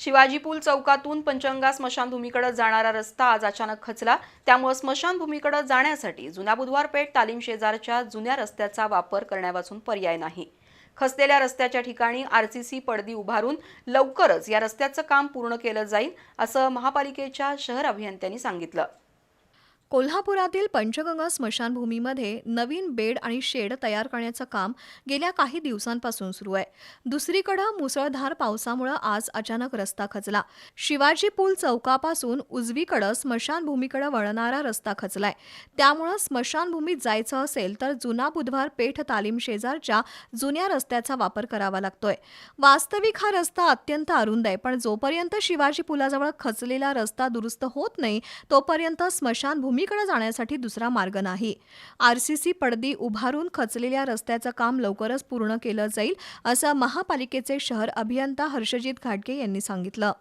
शिवाजी पूल चौकातून पंचंगा स्मशानभूमीकडे जाणारा रस्ता आज अचानक खचला. त्यामुळे स्मशानभूमीकडे जाण्यासाठी जुना बुधवारपेठ तालीम शेजारच्या जुन्या रस्त्याचा वापर करण्यापासून पर्याय नाही. खचलेल्या रस्त्याच्या ठिकाणी आरसीसी पडदी उभारून लवकरच या रस्त्याचं काम पूर्ण केलं जाईल असं महापालिकेच्या शहर अभियंत्यांनी सांगितलं. कोल्हापुरातील पंचगंगा स्मशानभूमीमध्ये नवीन बेड आणि शेड तयार करण्याचं काम गेल्या काही दिवसांपासून सुरू आहे. दुसरीकडं मुसळधार पावसामुळे आज अचानक रस्ता खचला. शिवाजी पूल चौकापासून उजवीकडं स्मशानभूमीकडे वळणारा रस्ता खचलाय. त्यामुळं स्मशानभूमीत जायचं असेल तर जुना बुधवार पेठ तालीम शेजारच्या जुन्या रस्त्याचा वापर करावा लागतोय. वास्तविक हा रस्ता अत्यंत अरुंद आहे पण जोपर्यंत शिवाजी पुलाजवळ खचलेला रस्ता दुरुस्त होत नाही तोपर्यंत स्मशानभूमी स्मशानभूमीकडे जाण्यासाठी दुसरा मार्ग नाही. आरसीसी पडदी उभारून खचलेल्या रस्त्याचं काम लवकरच पूर्ण केलं जाईल असं महापालिकेचे शहर अभियंता हर्षजित घाटगे यांनी सांगितलं.